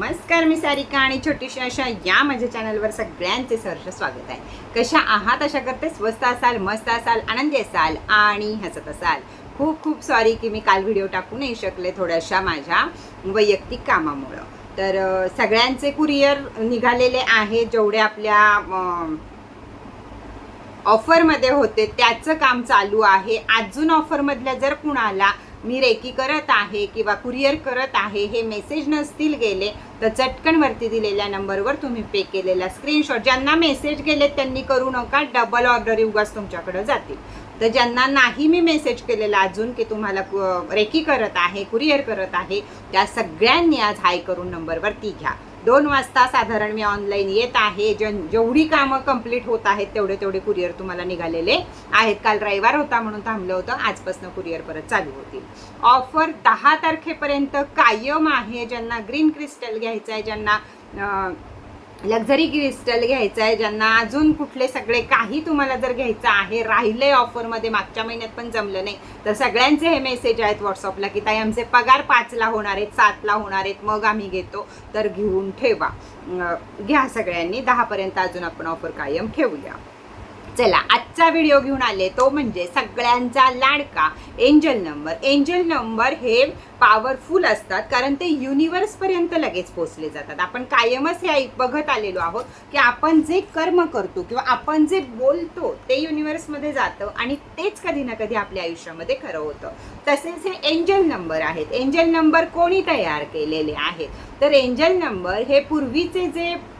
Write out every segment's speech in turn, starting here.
नमस्कार मी सारिका आणि छोटीशी अशा या माझ्या चॅनलवर सगळ्यांचे सहर्ष स्वागत आहे. कशा आहात? अशा करते. स्वस्त असाल मस्त असाल आनंदी असाल आणि हसत असाल. खूप खूप सॉरी की मी काल व्हिडिओ टाकू नाही शकले थोड्याशा माझ्या वैयक्तिक कामामुळं. तर सगळ्यांचे कुरिअर निघालेले आहे जेवढे आपल्या ऑफरमध्ये होते त्याचं काम चालू आहे. अजून ऑफरमधल्या जर कुणाला मी रेकी करत आहे किंवा कुरिअर करत आहे हे मेसेज नसतील गेले तर चटकन वरती दिलेल्या नंबरवर तुम्ही पे केलेला स्क्रीनशॉट ज्यांना मेसेज गेले त्यांनी करू नका डबल ऑर्डर उगाच तुमच्याकडे जातील. तर ज्यांना नाही मी मेसेज केलेला अजून की तुम्हाला रेकी करत आहे कुरिअर करत आहे त्या सगळ्यांनी आज हाय करून नंबरवरती घ्या. दोन वाजता साधारण मी ऑनलाईन येत आहे. जन जेवढी कामं कंप्लीट होत आहेत तेवढे तेवढे कुरिअर तुम्हाला निघालेले आहेत. काल रविवार होता म्हणून थांबलं होतं. आजपासून कुरिअर परत चालू होतील. ऑफर दहा तारखेपर्यंत कायम आहे. ज्यांना ग्रीन क्रिस्टल घ्यायचं आहे ज्यांना लक्झरी क्रिस्टल घ्यायचं आहे ज्यांना अजून कुठले सगळे काही तुम्हाला जर घ्यायचं आहे राहिले ऑफरमध्ये मागच्या महिन्यात पण जमलं नाही. तर सगळ्यांचे हे मेसेज आहेत व्हॉट्सअपला की ताई आमचे पगार पाचला होणार आहेत सातला होणार आहेत मग आम्ही घेतो. तर घेऊन ठेवा. घ्या सगळ्यांनी दहापर्यंत अजून आपण ऑफर कायम ठेवूया. चला आजचा व्हिडिओ घेऊन आले तो म्हणजे सगळ्यांचा लाडका एंजल नंबर एंजल नंबर हे पॉवरफुल असतात कारण ते युनिवर्सपर्यंत लगेच पोचले जातात. आपण कायमच हे ऐक- बघत आलेलो आहोत की आपण जे कर्म करतो किंवा आपण जे बोलतो ते युनिवर्समध्ये जातं आणि तेच कधी ना कधी आपल्या आयुष्यामध्ये खरं होतं. तसेच हे एंजल नंबर आहेत. एंजल नंबर कोणी तयार केलेले आहेत? तर एंजल नंबर हे पूर्वीचे जे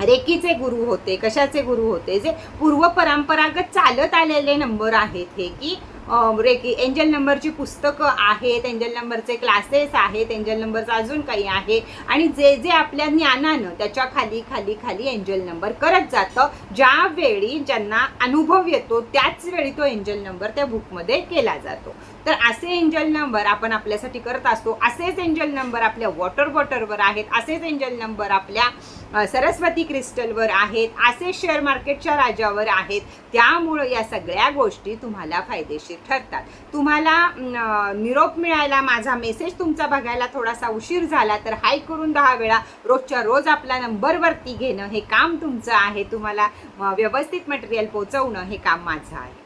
रेकीचे गुरु होते कशाचे गुरु होते? जे पूर्व परंपरागत चालत आलेले नंबर आहेत हे की रेकी एंजल नंबरची पुस्तकं आहेत एंजल नंबरचे क्लासेस आहेत एंजल नंबरचं अजून काही आहे. आणि जे जे आपल्या ज्ञानानं त्याच्याखाली खाली खाली एंजल नंबर करत जातं ज्यावेळी ज्यांना अनुभव येतो त्याच वेळी तो एंजल नंबर त्या बुकमध्ये केला जातो. तर असे एंजल नंबर आपण आपल्यासाठी करत असतो. असेच एंजल नंबर आपल्या वॉटर बॉटलवर आहेत. असेच एंजल नंबर आपल्या सरस्वती क्रिस्टलवर आहेत. असे शेअर मार्केटच्या राजावर आहेत. त्यामुळं या सगळ्या गोष्टी तुम्हाला फायदेशीर ठरतात. तुम्हाला निरोप मिळायला माझा मेसेज तुमचा बघायला थोडासा उशीर झाला तर हाय करून दहा वेळा रोजच्या रोज आपला नंबरवरती घेणं हे काम तुमचं आहे. तुम्हाला व्यवस्थित मटेरियल पोचवणं हे काम माझं आहे.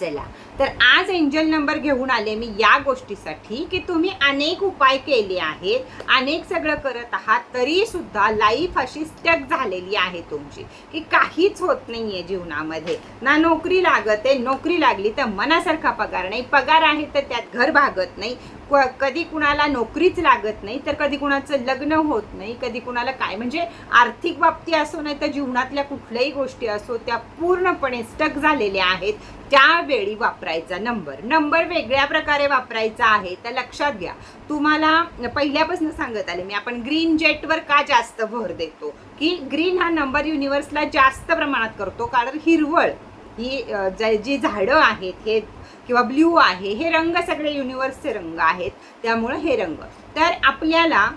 चला. तर आज एंजल नंबर घेऊन आले मी या गोष्टीसाठी की तुम्ही अनेक उपाय केले आहेत अनेक सगळं करत आहात तरी सुद्धा लाईफ अशी स्टक झालेली आहे तुमची की काहीच होत नाहीये जीवनामध्ये. ना नोकरी लागत आहे नोकरी लागली तर मनासारखा पगार नाही पगार आहे तर त्यात घर भागत नाही क- कधी कुणाला नोकरीच लागत नाही तर कधी कुणाचं लग्न होत नाही कधी कुणाला काय. म्हणजे आर्थिक बाबती असो नाही तर जीवनातल्या कुठल्याही गोष्टी असो त्या पूर्णपणे स्टक झालेल्या आहेत. त्यावेळी वापरायचा नंबर. नंबर वेगळ्या प्रकारे वापरायचा आहे तर लक्षात घ्या. तुम्हाला पहिल्यापासून सांगत आले मी आपण ग्रीन जेटवर का जास्त भर देतो? की ग्रीन हा नंबर युनिव्हर्सला जास्त प्रमाणात करतो कारण हिरवळ ही ज- जी झाडं आहेत हे किंवा ब्ल्यू आहे हे रंग सगळे युनिव्हर्सचे रंग आहेत त्यामुळं हे रंग. तर आपल्याला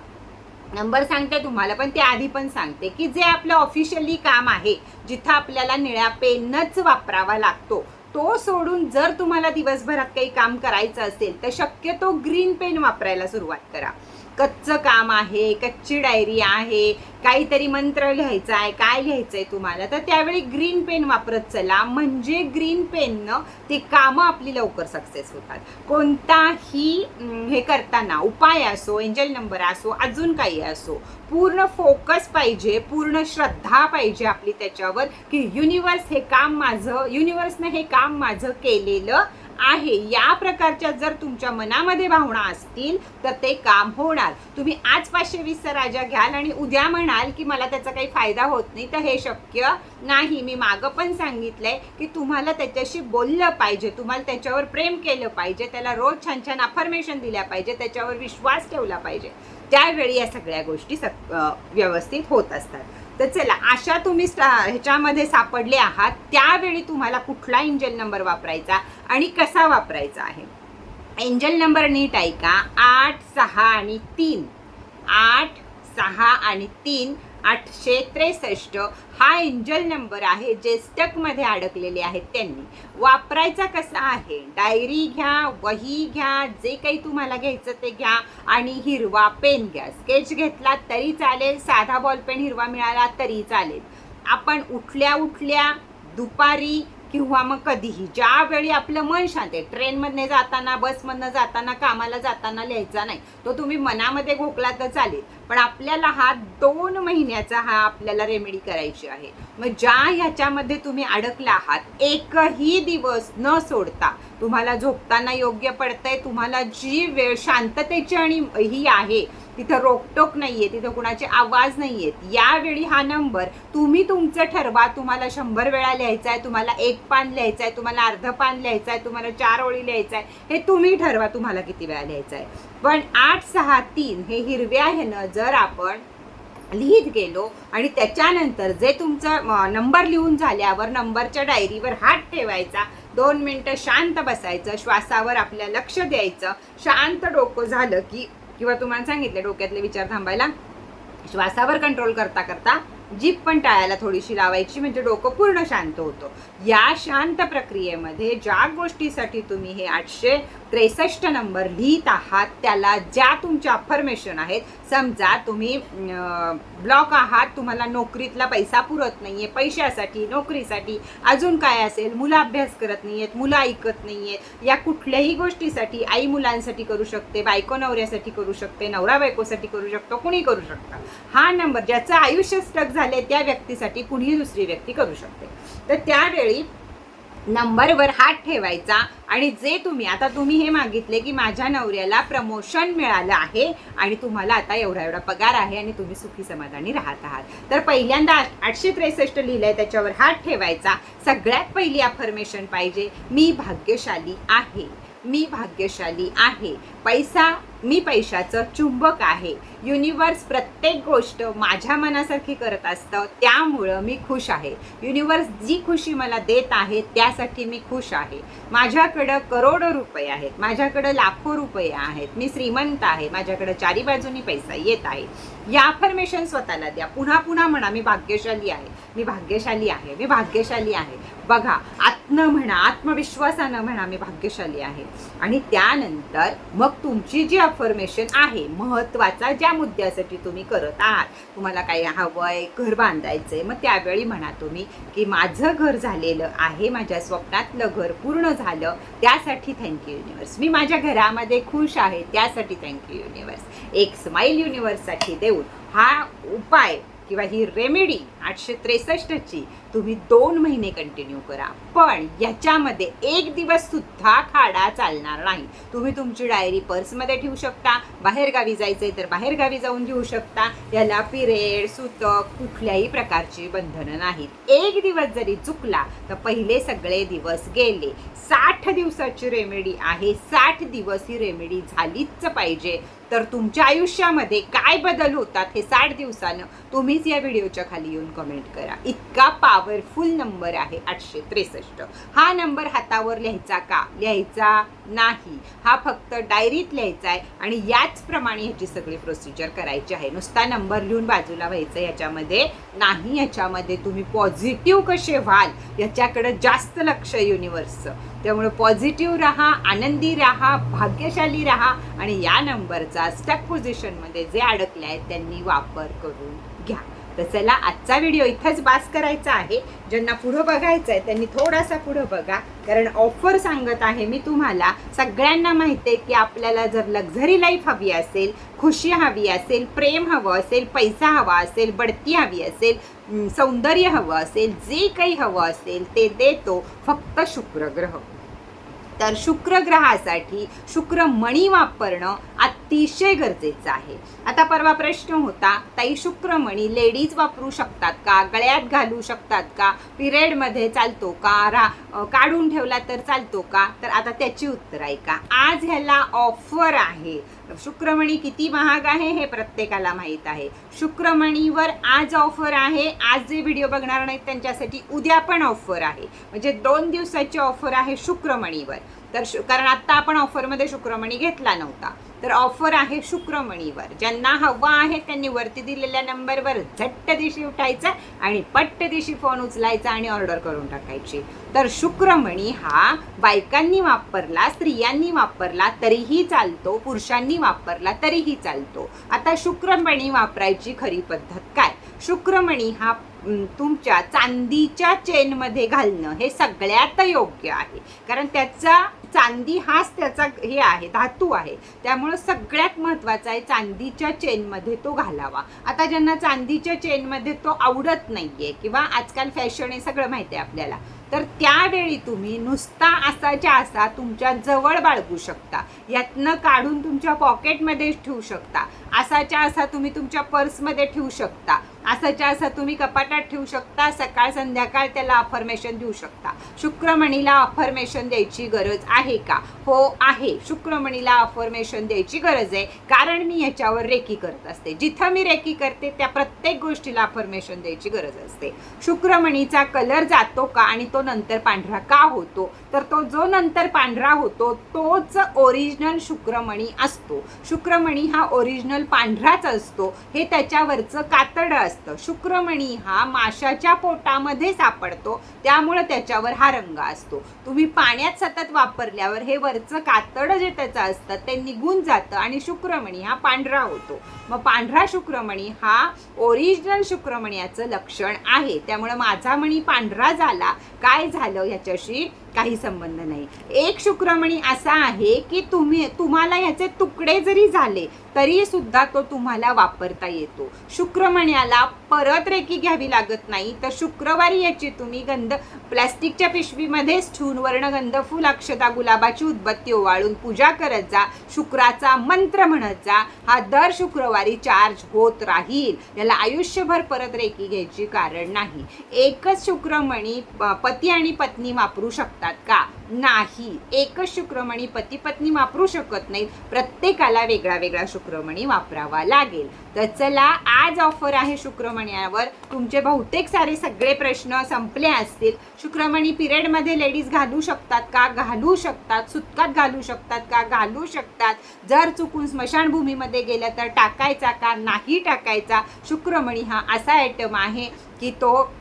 नंबर सांगते तुम्हाला पण ते आधी पण सांगते की जे आपलं ऑफिशियली काम आहे जिथं आपल्याला निळ्या पेनच वापरावा लागतो तो सोडून जर तुम्हाला दिवसभरात काही काम करायचं असेल तर शक्यतो ग्रीन पेन वापरायला सुरुवात करा. कच्चं काम आहे कच्ची डायरी आहे काहीतरी मंत्र लिहायचा आहे काय लिहायचं आहे तुम्हाला? तर त्यावेळी ग्रीन पेन वापरत चला. म्हणजे ग्रीन पेननं ती कामं आपली लवकर सक्सेस होतात. कोणताही हे करताना उपाय असो एंजल नंबर असो अजून काही असो पूर्ण फोकस पाहिजे पूर्ण श्रद्धा पाहिजे आपली त्याच्यावर की युनिवर्स हे काम माझं युनिवर्सनं हे काम माझं केलेलं आहे. या प्रकारच्या जर तुमच्या मनामध्ये भावना असतील तर ते काम होणार. तुम्ही आज पाचशे वीसचा राजा घ्याल आणि उद्या म्हणाल की मला त्याचा काही फायदा होत नाही तर हे शक्य नाही. मी मागं पण सांगितलंय की तुम्हाला त्याच्याशी बोललं पाहिजे. तुम्हाला त्याच्यावर प्रेम केलं पाहिजे. त्याला रोज छान छान अफर्मेशन दिल्या पाहिजे. त्याच्यावर विश्वास ठेवला पाहिजे. त्यावेळी या सगळ्या गोष्टी सक व्यवस्थित होत असतात. तर चला अशा तुम्ही स्टा- ह्याच्यामध्ये सापडले आहात त्यावेळी तुम्हाला कुठला इंजल नंबर वापरायचा आणि कसा वापरायचा आहे? एंजल नंबर नीट ऐका आठ सहा आणि तीन. आठ सहा आणि तीन आठशे त्रेसष्ट. हा एंजल नंबर आहे जे स्टकमध्ये अडकलेले आहेत त्यांनी. वापरायचा कसा आहे? डायरी घ्या वही घ्या जे काही तुम्हाला घ्यायचं ते घ्या आणि हिरवा पेन घ्या. स्केच घेतला तरी चालेल साधा बॉल पेन हिरवा मिळाला तरी चालेल. आपण उठल्या उठल्या दुपारी किंवा मग कधीही. ज्यावेळी आपलं मन शांत आहे ट्रेनमधनं जाताना बसमधनं जाताना कामाला जाताना लिहायचा नाही. तो तुम्ही मनामध्ये घोकला तर चालेल. पण आपल्याला हा दोन महिन्याचा हा आपल्याला रेमेडी करायची आहे. मग ज्या ह्याच्यामध्ये तुम्ही अडकला आहात एकही दिवस न सोडता तुम्हाला झोपताना योग्य पडतंय तुम्हाला जी वेळ शांततेची आणि ही आहे तिथं रोकटोक नाही आहे तिथं कुणाचे आवाज नाही आहेत यावेळी हा नंबर तुम्ही तुमचं ठरवा. तुम्हाला शंभर वेळा लिहायचा आहे तुम्हाला एक पान लिहायचं आहे तुम्हाला अर्ध पान लिहायचं आहे तुम्हाला चार ओळी लिहायचं आहे हे तुम्ही ठरवा तुम्हाला किती वेळा लिहायचं आहे पण आठ सहा तीन हे हिरव्या ह्यानं जर आपण लिहित गेलो आणि त्याच्यानंतर जे तुमचं नंबर लिहून झाल्यावर नंबरच्या डायरीवर हात ठेवायचा दोन मिनटं शांत बसायचं श्वासावर आपल्या लक्ष द्यायचं शांत डोकं झालं की किंवा तुम्हाला सांगितलं डोक्यातले विचार थांबायला श्वासावर कंट्रोल करता करता जीप पण टाळायला थोडीशी लावायची म्हणजे डोकं पूर्ण शांत होतं. या शांत प्रक्रियेमध्ये ज्या गोष्टीसाठी तुम्ही हे आठशे त्रेसष्ट नंबर लिहित आहात त्याला ज्या तुमच्या अफर्मेशन आहेत समजा तुम्ही ब्लॉक आहात तुम्हाला नोकरीतला पैसा पुरत नाहीये पैशासाठी नोकरीसाठी अजून काय असेल मुलं अभ्यास करत नाही आहेत मुलं ऐकत नाहीयेत या कुठल्याही गोष्टीसाठी आई मुलांसाठी करू शकते बायको नवऱ्यासाठी करू शकते नवरा बायकोसाठी करू शकतो कुणी करू शकतं. हा नंबर ज्याचं आयुष्य स्टक झाले त्या व्यक्तीसाठी कुणीही दुसरी व्यक्ती करू शकते. तर त्यावेळी नंबरवर हात ठेवायचा आणि जे तुम्ही आता तुम्ही हे मागितले की माझ्या नवऱ्याला प्रमोशन मिळालं आहे आणि तुम्हाला आता एवढा एवढा पगार आहे आणि तुम्ही सुखी समाधानी राहत आहात. तर पहिल्यांदा आठशे त्रेसष्ट लिहिलंय त्याच्यावर हात ठेवायचा. सगळ्यात पहिली अफर्मेशन पाहिजे मी भाग्यशाली आहे. मी भाग्यशाली आहे. पैसा मी पैशाचं चुंबक आहे. युनिवर्स प्रत्येक गोष्ट माझ्या मनासारखी करत असतं त्यामुळं मी खुश आहे. युनिवर्स जी खुशी मला देत आहे त्यासाठी मी खुश आहे. माझ्याकडं करोडो रुपये आहेत माझ्याकडं लाखो रुपये आहेत मी श्रीमंत आहे माझ्याकडं चारी बाजूनी पैसा येत आहे. या अफर्मेशन स्वतःला द्या. पुन्हा पुन्हा म्हणा मी भाग्यशाली आहे. मी भाग्यशाली आहे मी भाग्यशाली आहे. बघा आत्म म्हणा आत्मविश्वासानं म्हणा मी भाग्यशाली आहे. आणि त्यानंतर मग तुमची जी अफर्मेशन आहे महत्त्वाचा ज्या मुद्द्यासाठी तुम्ही करत आहात तुम्हाला काही हवंय घर बांधायचं आहे मग त्यावेळी म्हणा तुम्ही की माझं घर झालेलं आहे माझ्या स्वप्नातलं घर पूर्ण झालं त्यासाठी थँक्यू युनिवर्स मी माझ्या घरामध्ये खुश आहे त्यासाठी थँक्यू युनिवर्स एक स्माईल युनिवर्ससाठी देऊन हा उपाय किंवा ही रेमेडी आठशे त्रेसष्टची. तुम्ही दोन महिने कंटिन्यू करा. पण याच्यामध्ये एक दिवस सुद्धा खाडा चालणार नाही. तुम्ही तुमची डायरी पर्समध्ये ठेवू शकता. बाहेरगावी जायचं आहे तर बाहेरगावी जाऊन घेऊ शकता. याला पिरियड सुतक कुठल्याही प्रकारची बंधनं नाहीत. एक दिवस जरी चुकला तर पहिले सगळे दिवस गेले. साठ दिवसाची रेमेडी आहे. साठ दिवस ही रेमेडी झालीच पाहिजे. तर तुमच्या आयुष्यामध्ये काय बदल होतात हे साठ दिवसानं तुम्हीच या व्हिडिओच्या खाली येऊन कमेंट करा. इतका पॉवरफुल नंबर आहे आठशे त्रेसष्ट. हा नंबर हातावर लिहायचा का? लिहायचा नाही. हा फक्त डायरीत लिहायचा आहे आणि याचप्रमाणे ह्याची सगळी प्रोसिजर करायची आहे. नुसता नंबर लिहून बाजूला व्हायचं याच्यामध्ये नाही. याच्यामध्ये तुम्ही पॉझिटिव्ह कसे व्हाल? याच्याकडं जास्त लक्ष युनिवर्सचं त्यामुळे पॉझिटिव्ह राहा आनंदी राहा भाग्यशाली राहा आणि या नंबरचा स्टक पोझिशनमध्ये जे अडकले आहेत त्यांनी वापर करून घ्या. तर चला आजचा व्हिडिओ इथंच बास करायचा आहे. ज्यांना पुढं बघायचं आहे त्यांनी थोडासा पुढं बघा. कारण ऑफर सांगत आहे मी तुम्हाला सगळ्यांना माहिती आहे की आपल्याला जर लक्झरी लाईफ हवी असेल खुशी हवी असेल प्रेम हवं असेल पैसा हवा असेल बढती हवी असेल सौंदर्य हवं असेल जे काही हवं असेल ते देतो फक्त शुक्रग्रह. तर शुक्र ग्रहासाठी वापरणं मणी अतिशय गरजेचं आहे. आता परवा प्रश्न होता ताई शुक्रमणी लेडीज वापरू शकतात का? गळ्यात घालू शकतात का? पिरियडमध्ये चालतो का? रा काढून ठेवला तर चालतो का? तर आता त्याची उत्तर ऐका. का आज ह्याला ऑफर आहे. शुक्रमणी किती महाग आहे हे प्रत्येकाला माहीत आहे. शुक्रमणीवर आज ऑफर आहे. आज जे व्हिडिओ बघणार नाहीत त्यांच्यासाठी उद्या पण ऑफर आहे. म्हणजे दोन दिवसाची ऑफर आहे शुक्रमणीवर. तर शु कारण आत्ता आपण ऑफरमध्ये शुक्रमणी घेतला नव्हता. तर ऑफर आहे शुक्रमणीवर. ज्यांना हवा आहे त्यांनी वरती दिलेल्या नंबरवर झट्ट दिशी उठायचं आणि पट्ट दिशी फोन उचलायचा आणि ऑर्डर करून टाकायची. तर शुक्रमणी हा बायकांनी वापरला स्त्रियांनी वापरला तरीही चालतो. पुरुषांनी वापरला तरीही चालतो. आता शुक्रमणी वापरायची खरी पद्धत काय? शुक्रमणी हा तुमच्या चांदीच्या चेनमध्ये घालणं हे सगळ्यात योग्य आहे. कारण त्याचा चांदी हाच त्याचा हे आहे धातू आहे. त्यामुळं सगळ्यात महत्त्वाचा आहे चांदीच्या चेनमध्ये तो घालावा. आता ज्यांना चांदीच्या चेनमध्ये तो आवडत नाहीये किंवा आजकाल फॅशन हे सगळं माहिती आहे आपल्याला. तर त्यावेळी तुम्ही नुसता असाच्या असा तुमच्या जवळ बाळगू शकता. यातनं काढून तुमच्या पॉकेटमध्ये ठेवू शकता. असाच्या असा तुम्ही तुमच्या पर्समध्ये ठेवू शकता. असाच्या असा तुम्ही कपाटात ठेवू शकता. सकाळ संध्याकाळ त्याला अफर्मेशन देऊ शकता. शुक्रमणीला अफर्मेशन द्यायची गरज आहे का? हो आहे. शुक्रमणीला अफर्मेशन द्यायची गरज आहे. कारण मी याच्यावर रेकी करत असते. जिथं मी रेकी करते त्या प्रत्येक गोष्टीला अफर्मेशन द्यायची गरज असते. शुक्रमणीचा कलर जातो का आणि तो नंतर पांढरा का होतो? तर तो जो नंतर पांढरा होतो तोच ओरिजिनल शुक्रमणी असतो. शुक्रमणी हा ओरिजिनल पांढराच असतो. हे त्याच्यावरचं कातड असतं. शुक्रमणी हा माशाच्या पोटामध्ये सापडतो. त्यामुळं त्याच्यावर हा रंग असतो. तुम्ही पाण्यात सतत वापरल्यावर हे वरचं कातड जे त्याचं असतं ते निघून जातं आणि शुक्रमणी हा पांढरा होतो. मग पांढरा शुक्रमणी हा ओरिजिनल शुक्रमण्याचं लक्षण आहे. त्यामुळं माझा मणी पांढरा झाला. काय झालं ह्याच्याशी काही संबंध नाही. एक शुक्रमणी असा आहे की तुम्ही तुम्हाला याचे तुकडे जरी झाले तरी सुद्धा तो तुम्हाला वापरता येतो. शुक्रमण्याला परत रेकी घ्यावी लागत नाही तर शुक्रवारी याची तुम्ही गंध प्लॅस्टिकच्या पिशवीमध्येच ठेवून वर्णगंध फुल अक्षता गुलाबाची उदबत्ती ओवाळून पूजा करत जा शुक्राचा मंत्र म्हणत जा हा दर शुक्रवारी चार्ज होत राहील. याला आयुष्यभर परत रेकी घ्यायची कारण नाही. एकच शुक्रमणी प- पती आणि पत्नी वापरू शकता शकतात का? नाही. एकच शुक्रमणी पती पत्नी वापरू शकत नाहीत. प्रत्येकाला वेगळा वेगळा शुक्रमणी वापरावा लागेल. तर चला आज ऑफर आहे शुक्रमण्यावर. तुमचे बहुतेक सारे सगळे प्रश्न संपले असतील. शुक्रमणी पिरियडमध्ये लेडीज घालू शकतात का? घालू शकतात. सुतकात घालू शकतात का? घालू शकतात. जर चुकून स्मशानभूमीमध्ये गेलं तर टाकायचा का? नाही टाकायचा. शुक्रमणी हा असा आयटम आहे की तो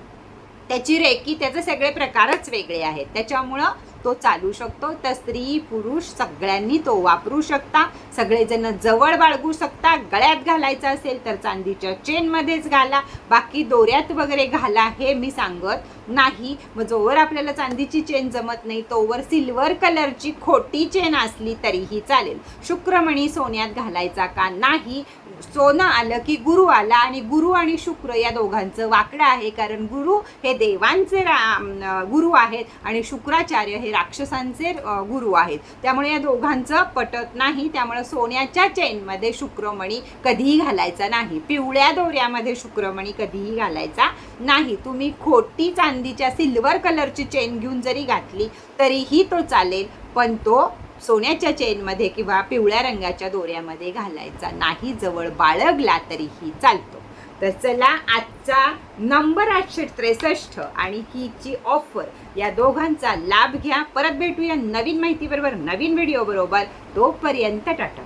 त्याची रेकी त्याचे सगळे प्रकारच वेगळे आहेत. त्याच्यामुळं तो चालू शकतो. तर स्त्री पुरुष सगळ्यांनी तो वापरू शकता. सगळेजण जवळ बाळगू शकता. गळ्यात घालायचा असेल तर चांदीच्या चेनमध्येच घाला. बाकी दोऱ्यात वगैरे घाला हे मी सांगत नाही. मग जोवर आपल्याला चांदीची चेन जमत नाही तोवर सिल्वर कलरची खोटी चेन असली तरीही चालेल. शुक्रमणी सोन्यात घालायचा का नाही? सोनं आलं की गुरु आला आणि गुरु आणि शुक्र या दोघांचं वाकडं आहे कारण गुरु हे देवांचे रा गुरु आहेत आणि शुक्राचार्य हे राक्षसांचे गुरु आहेत. त्यामुळे या दोघांचं पटत नाही. त्यामुळे सोन्याच्या चेनमध्ये शुक्रमणी कधीही घालायचा नाही. पिवळ्या दोऱ्यामध्ये शुक्रमणी कधीही घालायचा नाही. तुम्ही खोटी चांदीच्या सिल्वर कलरची चेन घेऊन जरी घातली तरीही तो चालेल पण तो सोन्याच्या चेनमध्ये किंवा पिवळ्या रंगाच्या दोऱ्यामध्ये घालायचा. नाही जवळ बाळगला तरीही चालतो. तर चला आजचा नंबर आठशे त्रेसष्ट आणि हीची ऑफर या दोघांचा लाभ घ्या. परत भेटूया नवीन माहितीबरोबर नवीन व्हिडिओ बरोबर. तोपर्यंत टाटा.